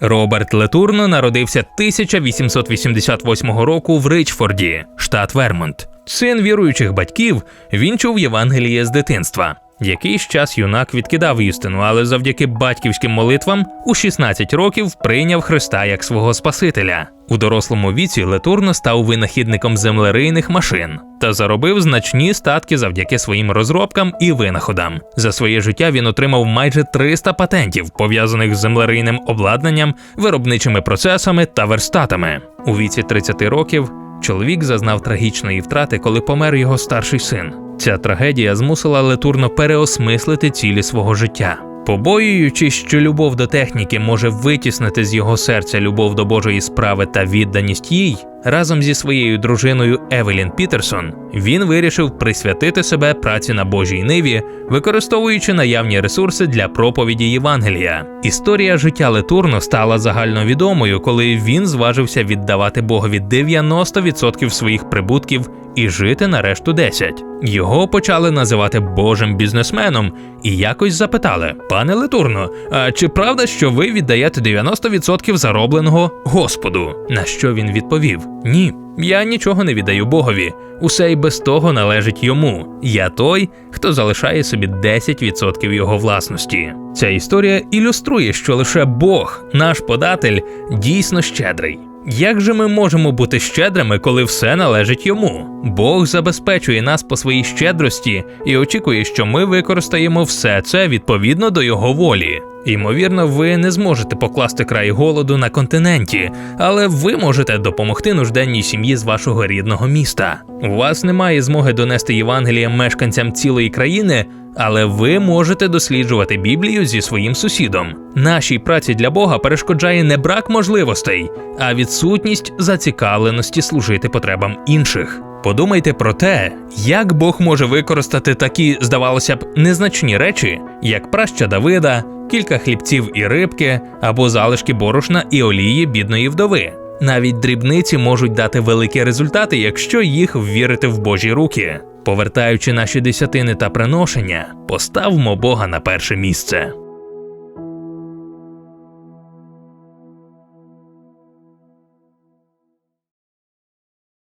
Роберт Летурно народився 1888 року в Ричфорді, штат Вермонт. Син віруючих батьків, він чув Євангеліє з дитинства. Якийсь час юнак відкидав істину, але завдяки батьківським молитвам у 16 років прийняв Христа як свого Спасителя. У дорослому віці Летурно став винахідником землерийних машин та заробив значні статки завдяки своїм розробкам і винаходам. За своє життя він отримав майже 300 патентів, пов'язаних з землерийним обладнанням, виробничими процесами та верстатами. У віці 30 років чоловік зазнав трагічної втрати, коли помер його старший син. Ця трагедія змусила Летурно переосмислити цілі свого життя. Побоюючись, що любов до техніки може витіснити з його серця любов до Божої справи та відданість їй, разом зі своєю дружиною Евелін Пітерсон він вирішив присвятити себе праці на Божій ниві, використовуючи наявні ресурси для проповіді Євангелія. Історія життя Летурно стала загальновідомою, коли він зважився віддавати Богові 90% своїх прибутків і жити на решту 10. Його почали називати Божим бізнесменом і якось запитали: пане Летурно, а чи правда, що ви віддаєте 90% заробленого Господу? На що він відповів: Ні. Я нічого не віддаю Богові, усе й без того належить йому. Я той, хто залишає собі 10% його власності. Ця історія ілюструє, що лише Бог, наш податель, дійсно щедрий. Як же ми можемо бути щедрими, коли все належить йому? Бог забезпечує нас по своїй щедрості і очікує, що ми використаємо все це відповідно до його волі. Ймовірно, ви не зможете покласти край голоду на континенті, але ви можете допомогти нужденній сім'ї з вашого рідного міста. У вас немає змоги донести Євангеліє мешканцям цілої країни, але ви можете досліджувати Біблію зі своїм сусідом. Нашій праці для Бога перешкоджає не брак можливостей, а відсутність зацікавленості служити потребам інших. Подумайте про те, як Бог може використати такі, здавалося б, незначні речі, як праща Давида, кілька хлібців і рибки або залишки борошна і олії бідної вдови. Навіть дрібниці можуть дати великі результати, якщо їх ввірити в Божі руки. Повертаючи наші десятини та приношення, поставмо Бога на перше місце.